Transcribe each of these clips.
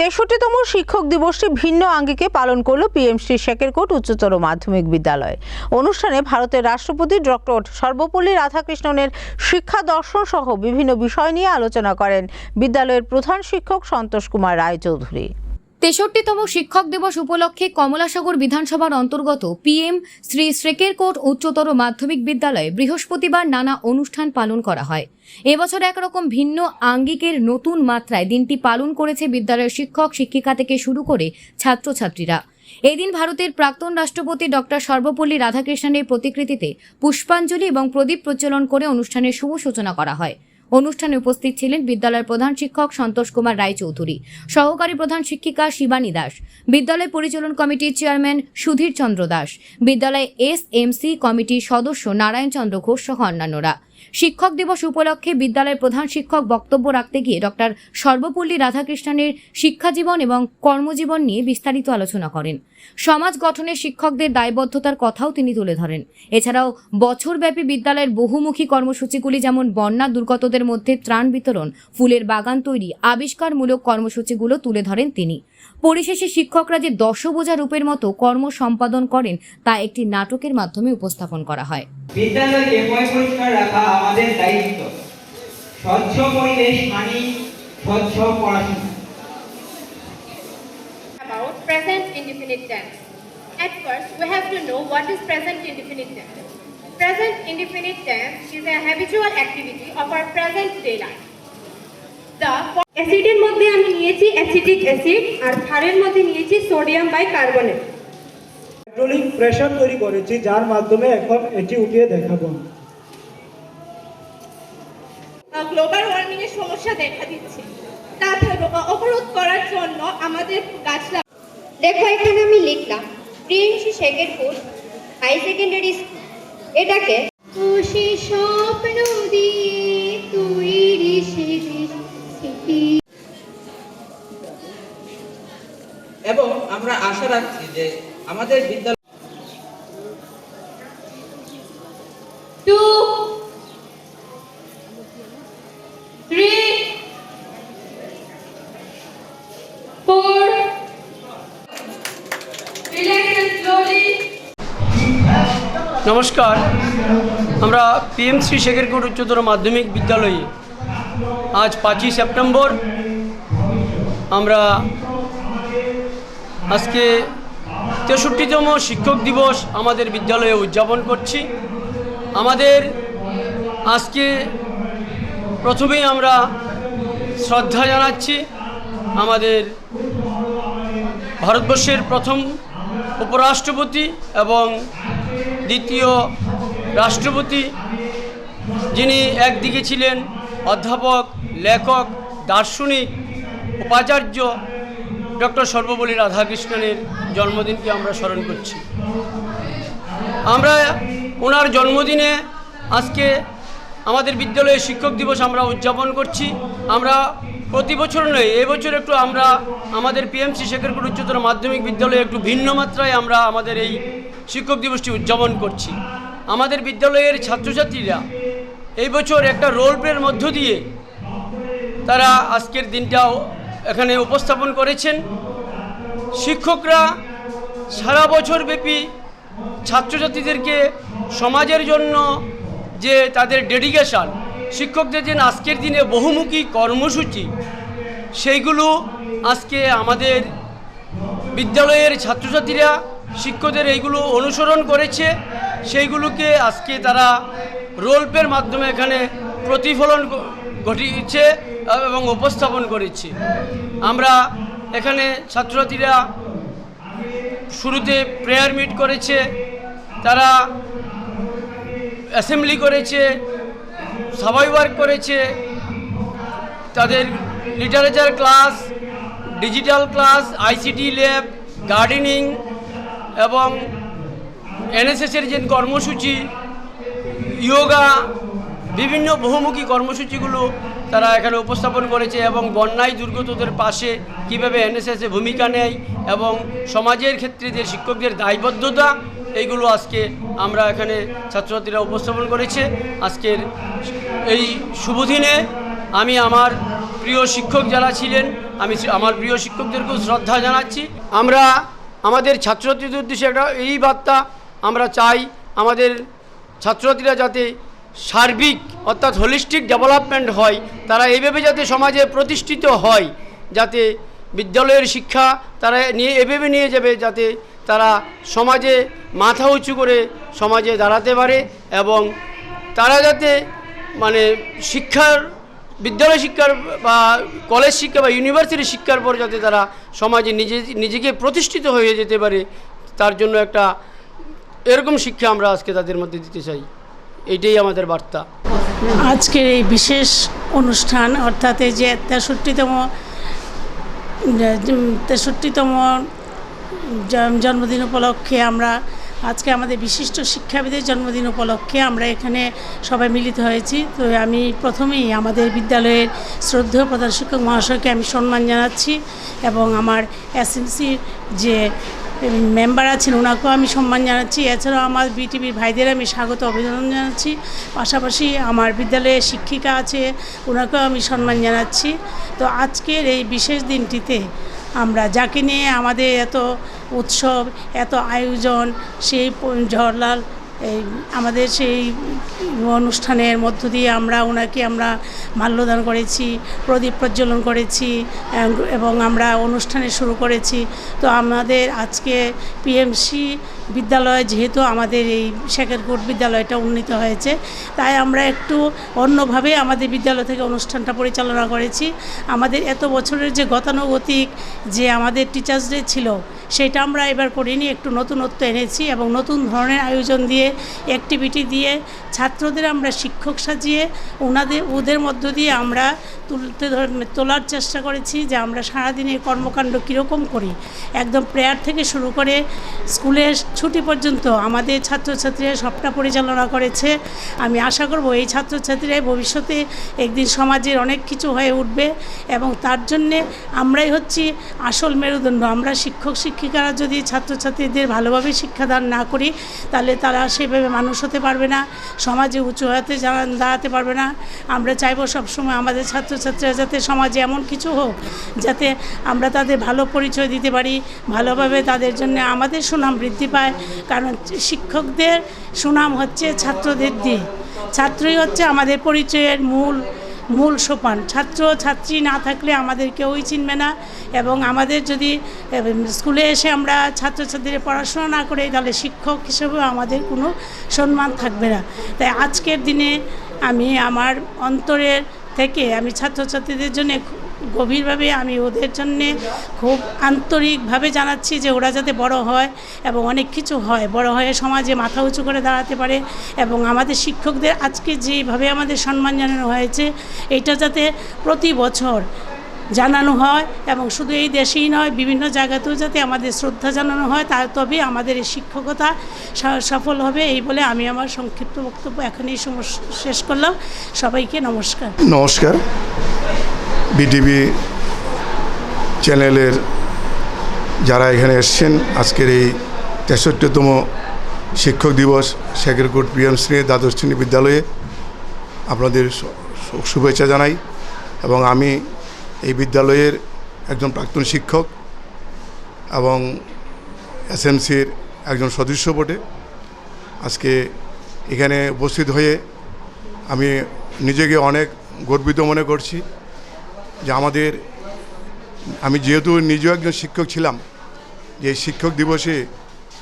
তেষট্টিতম শিক্ষক দিবসটি ভিন্ন আঙ্গিকে পালন করল পিএমসি শেখেরকোট উচ্চতর মাধ্যমিক বিদ্যালয়। অনুষ্ঠানে ভারতের রাষ্ট্রপতি ডক্টর সর্বপল্লী রাধাকৃষ্ণনের শিক্ষা দর্শন সহ বিভিন্ন বিষয় নিয়ে আলোচনা করেন বিদ্যালয়ের প্রধান শিক্ষক সন্তোষ কুমার রায়চৌধুরী। তেষট্টিতম শিক্ষক দিবস উপলক্ষে কমলাসাগর বিধানসভার অন্তর্গত পিএম শ্রী শ্রেকেরকোট উচ্চতর মাধ্যমিক বিদ্যালয়ে বৃহস্পতিবার নানা অনুষ্ঠান পালন করা হয়। এবছর একরকম ভিন্ন আঙ্গিকের নতুন মাত্রায় দিনটি পালন করেছে বিদ্যালয়ের শিক্ষক, শিক্ষিকা থেকে শুরু করে ছাত্রছাত্রীরা। এদিন ভারতের প্রাক্তন রাষ্ট্রপতি ডক্টর সর্বপল্লী রাধাকৃষ্ণনের প্রতিকৃতিতে পুষ্পাঞ্জলি এবং প্রদীপ প্রচলন করে অনুষ্ঠানের শুভ সূচনা করা হয়। অনুষ্ঠানে উপস্থিত ছিলেন বিদ্যালয়ের প্রধান শিক্ষক সন্তোষ কুমার রায়চৌধুরী, সহকারী প্রধান শিক্ষিকা শিবানী দাস, বিদ্যালয় পরিচালন কমিটির চেয়ারম্যান সুধীর চন্দ্র দাস, বিদ্যালয় এস এম সি কমিটির সদস্য নারায়ণ চন্দ্র ঘোষ সহ অন্যান্যরা। শিক্ষক দিবস উপলক্ষে বিদ্যালয়ের প্রধান শিক্ষক বক্তব্য রাখতে গিয়ে ডক্টর সর্বপল্লী রাধাকৃষ্ণনের শিক্ষাজীবন এবং কর্মজীবন নিয়ে বিস্তারিত আলোচনা করেন। সমাজ গঠনে শিক্ষকদের দায়বদ্ধতার কথাও তিনি তুলে ধরেন। এছাড়াও বছরব্যাপী বিদ্যালয়ের বহুমুখী কর্মসূচিগুলি যেমন বন্যা দুর্গতদের মধ্যে ত্রাণ বিতরণ, ফুলের বাগান তৈরি, আবিষ্কারমূলক কর্মসূচিগুলো তুলে ধরেন তিনি। পরিশেষে শিক্ষকরা যে দশবোঝা রূপের মতো কর্ম সম্পাদন করেন, তা একটি নাটকের মাধ্যমে উপস্থাপন করা হয়। রাখা আমাদের দায়িত্ব স্বচ্ছ পরিবেশ মানি স্বচ্ছ পড়াশোনা about present indefinite tense. At first, we have to know what is present indefinite tense. Present indefinite tense is a habitual activity of our present day life. The অ্যাসিডের মধ্যে আমি নিয়েছি অ্যাসিটিক অ্যাসিড আর ক্ষারের মধ্যে নিয়েছি sodium bicarbonate hydraulic pressure তৈরি করেছি যার মাধ্যমে এখন এটি উঠিয়ে দেখাবো গ্লোবাল ওয়ার্মিং এর সমস্যা দেখা দিচ্ছে। তাকে অবরোধ করার জন্য আমাদের গাছ দেখো, এখানে আমি লিখলাম, প্রিন্সি শেখেরপুর হাই সেকেন্ডারি স্কুল। এটাকে, খুশি স্বপ্ন দিয়ে স্মৃতি। এবং আমরা আশা রাখছি যে আমাদের বিদ্যালয় নমস্কার। আমরা পিএমসি শেখেরকোট উচ্চতর মাধ্যমিক বিদ্যালয়ে আজ পাঁচই সেপ্টেম্বর আমরা আজকে তেষট্টিতম শিক্ষক দিবস আমাদের বিদ্যালয়ে উদযাপন করছি। আমাদের আজকে প্রথমেই আমরা শ্রদ্ধা জানাচ্ছি আমাদের ভারতবর্ষের প্রথম উপরাষ্ট্রপতি এবং দ্বিতীয় রাষ্ট্রপতি, যিনি একদিকে ছিলেন অধ্যাপক, লেখক, দার্শনিক, উপাচার্য ডক্টর সর্বপল্লী রাধাকৃষ্ণনের জন্মদিনকে আমরা স্মরণ করছি। আমরা ওনার জন্মদিনে আজকে আমাদের বিদ্যালয়ে শিক্ষক দিবস আমরা উদযাপন করছি। আমরা প্রতি বছর নয় এবছর একটু আমরা আমাদের পিএমসি শেখরপুর উচ্চতর মাধ্যমিক বিদ্যালয়ে একটু ভিন্ন মাত্রায় আমরা আমাদের এই শিক্ষক দিবসটি উদযাপন করছি। আমাদের বিদ্যালয়ের ছাত্রছাত্রীরা এই বছর একটা রোল প্লের মধ্য দিয়ে তারা আজকের দিনটাও এখানে উপস্থাপন করেছেন। শিক্ষকরা সারা বছর ব্যাপী ছাত্রছাত্রীদেরকে সমাজের জন্য যে তাদের ডেডিকেশান শিক্ষকদের যে আজকের দিনে বহুমুখী কর্মসূচি, সেইগুলো আজকে আমাদের বিদ্যালয়ের ছাত্রছাত্রীরা শিক্ষকদের এইগুলো অনুসরণ করেছে, সেইগুলোকে আজকে তারা রোলপের মাধ্যমে এখানে প্রতিফলন ঘটিয়েছে এবং উপস্থাপন করেছে। আমরা এখানে ছাত্রছাত্রীরা শুরুতে প্রেয়ার মিট করেছে, তারা অ্যাসেম্বলি করেছে সবাই ওয়ার্ক করেছে, তাদের literature class digital class ICT lab gardening এবং এনএসএসের যে কর্মসূচি, ইয়োগা, বিভিন্ন বহুমুখী কর্মসূচিগুলো তারা এখানে উপস্থাপন করেছে এবং বন্যায় দুর্গতদের পাশে কীভাবে এনএসএসে ভূমিকা নেয় এবং সমাজের ক্ষেত্রে যে শিক্ষকদের দায়বদ্ধতা, এইগুলো আজকে আমরা এখানে ছাত্রছাত্রীরা উপস্থাপন করেছে। আজকের এই শুভদিনে আমি আমার প্রিয় শিক্ষক যারা ছিলেন, আমি আমার প্রিয় শিক্ষকদেরকেও শ্রদ্ধা জানাচ্ছি। আমরা আমাদের ছাত্রছাত্রীদের উদ্দেশ্যে একটা এই বার্তা আমরা চাই, আমাদের ছাত্রছাত্রীরা যাতে সার্বিক অর্থাৎ হোলিস্টিক ডেভেলপমেন্ট হয়, তারা এইভাবে যাতে সমাজে প্রতিষ্ঠিত হয়, যাতে বিদ্যালয়ের শিক্ষা তারা নিয়ে এভাবে নিয়ে যাবে যাতে তারা সমাজে মাথা উঁচু করে সমাজে দাঁড়াতে পারে এবং তারা যাতে মানে শিক্ষার বিদ্যালয় শিক্ষার বা কলেজ শিক্ষা বা ইউনিভার্সিটি শিক্ষার পর যাতে তারা সমাজে নিজে, নিজেকে প্রতিষ্ঠিত হয়ে যেতে পারে, তার জন্য একটা এরকম শিক্ষা আমরা আজকে তাদের মধ্যে দিতে চাই। এইটাই আমাদের বার্তা। আজকের এই বিশেষ অনুষ্ঠান, অর্থাৎ এই যে তেষট্টিতম তেষট্টিতম জন্মদিন উপলক্ষে আমরা আজকে আমাদের বিশিষ্ট শিক্ষাবিদের জন্মদিন উপলক্ষে আমরা এখানে সবাই মিলিত হয়েছি। তো আমি প্রথমেই আমাদের বিদ্যালয়ের শ্রদ্ধেয় প্রধান শিক্ষক মহাশয়কে আমি সম্মান জানাচ্ছি এবং আমার এসএমসির যে মেম্বার আছেন ওনাকেও আমি সম্মান জানাচ্ছি। এছাড়াও আমার বিটিভির ভাইদের আমি স্বাগত অভিনন্দন জানাচ্ছি। পাশাপাশি আমার বিদ্যালয়ে শিক্ষিকা আছে ওনাকেও আমি সম্মান জানাচ্ছি। তো আজকের এই বিশেষ দিনটিতে আমরা যাকে নিয়ে আমাদের এত উৎসব, এত আয়োজন, সেই জওহরলাল এই আমাদের সেই অনুষ্ঠানের মধ্য দিয়ে আমরা ওনাকে আমরা মাল্যদান করেছি, প্রদীপ প্রজ্বলন করেছি এবং আমরা অনুষ্ঠানে শুরু করেছি। তো আমাদের আজকে পিএমসি বিদ্যালয় যেহেতু আমাদের এই শেখেরকোট বিদ্যালয়টা উন্নীত হয়েছে, তাই আমরা একটু অন্যভাবে আমাদের বিদ্যালয় থেকে অনুষ্ঠানটা পরিচালনা করেছি। আমাদের এত বছরের যে গতানুগতিক যে আমাদের টিচার্স ডে ছিল সেটা আমরা এবার করিনি, একটু নতুনত্ব এনেছি এবং নতুন ধরনের আয়োজন দিয়ে অ্যাক্টিভিটি দিয়ে ছাত্রদের আমরা শিক্ষক সাজিয়ে ওনাদের ওদের মধ্য দিয়ে আমরা তুলতে ধর- তোলার চেষ্টা করেছি যে আমরা সারাদিনের কর্মকাণ্ড কীরকম করি। একদম প্রেয়ার থেকে শুরু করে স্কুলের ছুটি পর্যন্ত আমাদের ছাত্রছাত্রীরা সবটা পরিচালনা করেছে। আমি আশা করব এই ছাত্রছাত্রীরাই ভবিষ্যতে একদিন সমাজের অনেক কিছু হয়ে উঠবে এবং তার জন্যে আমরাই হচ্ছি আসল মেরুদণ্ড। আমরা শিক্ষক শিক্ষিকারা যদি ছাত্রছাত্রীদের ভালোভাবে শিক্ষাদান না করি, তাহলে তারা সেভাবে মানুষ হতে পারবে না, সমাজে উঁচু হাতে দাঁড়াতে পারবে না। আমরা চাইব সবসময় আমাদের ছাত্রছাত্রীরা যাতে সমাজে এমন কিছু হোক, যাতে আমরা তাদের ভালো পরিচয় দিতে পারি, ভালোভাবে তাদের জন্য আমাদের সুনাম বৃদ্ধি পায়। কারণ শিক্ষকদের সুনাম হচ্ছে ছাত্রদের দিয়ে ছাত্রই হচ্ছে আমাদের পরিচয়ের মূল মূল সোপান। ছাত্র ছাত্রী না থাকলে আমাদের কেউই চিনবে না এবং আমাদের যদি স্কুলে এসে আমরা ছাত্রছাত্রীদের পড়াশোনা না করে, তাহলে শিক্ষক হিসেবেও আমাদের কোনো সম্মান থাকবে না। তাই আজকের দিনে আমি আমার অন্তরের থেকে আমি ছাত্রছাত্রীদের জন্য গভীরভাবে আমি ওদের জন্যে খুব আন্তরিকভাবে জানাচ্ছি যে ওরা যাতে বড় হয় এবং অনেক কিছু হয়। বড় হয়ে সমাজে মাথা উঁচু করে দাঁড়াতে পারে এবং আমাদের শিক্ষকদের আজকে যেভাবে আমাদের সম্মান জানানো হয়েছে এটা যাতে প্রতি বছর জানানো হয় এবং শুধু এই দেশেই নয়, বিভিন্ন জায়গাতেও যাতে আমাদের শ্রদ্ধা জানানো হয় তার তবে আমাদের এই শিক্ষকতা সফল হবে এই বলে আমি আমার সংক্ষিপ্ত বক্তব্য এখানেই শেষ করলাম। সবাইকে নমস্কার। নমস্কার। বিটিভি চ্যানেলের যারা এখানে এসছেন, আজকের এই তেষট্টিতম শিক্ষক দিবস, শেখেরকোট প্রিয়াম শ্রেণি দ্বাদশ শ্রেণি বিদ্যালয়ে আপনাদের শুভেচ্ছা জানাই এবং আমি এই বিদ্যালয়ের একজন প্রাক্তন শিক্ষক এবং এসএমসির একজন সদস্য বটে। আজকে এখানে উপস্থিত হয়ে আমি নিজেকে অনেক গর্বিত মনে করছি যে আমাদের, আমি যেহেতু নিজেও একজন শিক্ষক ছিলাম, যে শিক্ষক দিবসে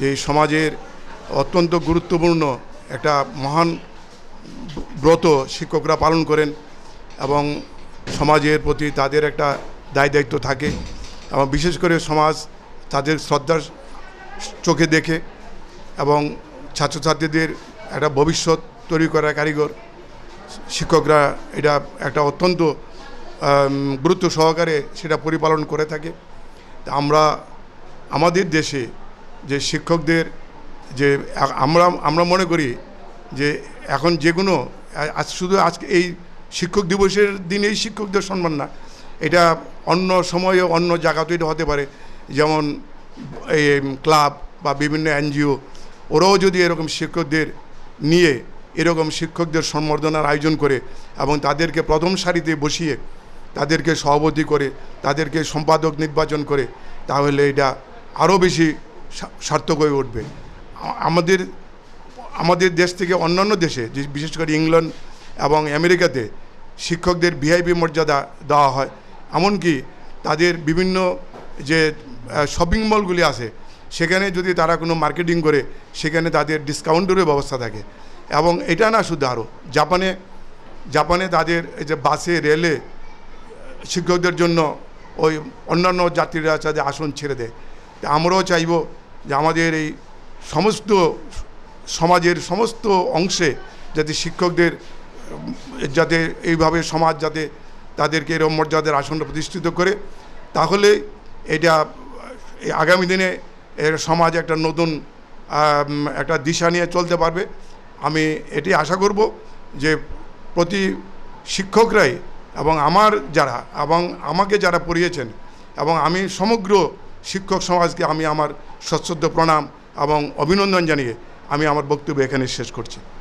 যে সমাজের অত্যন্ত গুরুত্বপূর্ণ একটা মহান ব্রত শিক্ষকরা পালন করেন এবং সমাজের প্রতি তাদের একটা দায় দায়িত্ব থাকে। এবং বিশেষ করে সমাজ তাদের শ্রদ্ধার চোখে দেখে এবং ছাত্রছাত্রীদের একটা ভবিষ্যৎ তৈরি করা কারিগর। শিক্ষকরা এটা একটা অত্যন্ত গুরুত্ব সহকারে সেটা পরিপালন করে থাকে। আমরা, আমাদের দেশে যে শিক্ষকদের যে আমরা আমরা মনে করি যে এখন যে কোনো শুধু আজকে এই শিক্ষক দিবসের দিনেই শিক্ষকদের সম্মান না। এটা অন্য সময়ে অন্য জায়গাতেও এটা হতে পারে। যেমন এই ক্লাব বা বিভিন্ন এনজিও, ওরাও যদি এরকম শিক্ষকদের নিয়ে এরকম শিক্ষকদের সম্বর্ধনার আয়োজন করে এবং তাদেরকে প্রথম সারিতে বসিয়ে তাদেরকে সভাপতি করে, তাদেরকে সম্পাদক নির্বাচন করে, তাহলে এটা আরও বেশি সার্থক হয়ে উঠবে। আমাদের আমাদের দেশ থেকে অন্যান্য দেশে বিশেষ করে ইংল্যান্ড এবং আমেরিকাতে শিক্ষকদের ভিআইপি মর্যাদা দেওয়া হয়। এমনকি তাদের বিভিন্ন যে শপিং মলগুলি আছে, সেখানে যদি তারা কোনো মার্কেটিং করে, সেখানে তাদের ডিসকাউন্টেরও ব্যবস্থা থাকে। এবং এটা না শুধু আরও, জাপানে জাপানে তাদের এই যে বাসে, রেলে শিক্ষকদের জন্য ওই অন্যান্য যাত্রীরা যাতে আসন ছেড়ে দেয়। আমরাও চাইব যে আমাদের এই সমস্ত সমাজের সমস্ত অংশে যাতে শিক্ষকদের যাতে এইভাবে সমাজ যাতে তাদেরকে এরকম মর্যাদার আসন প্রতিষ্ঠিত করে, তাহলে এটা আগামী দিনে এর সমাজ একটা নতুন একটা দিশা নিয়ে চলতে পারবে। আমি এটি আশা করব যে প্রতি শিক্ষকরাই এবং আমার যারা, এবং আমাকে যারা পড়িয়েছেন, এবং আমি সমগ্র শিক্ষক সমাজকে আমি আমার সশ্রদ্ধ প্রণাম এবং অভিনন্দন জানিয়ে আমি আমার বক্তব্য এখানে শেষ করছি।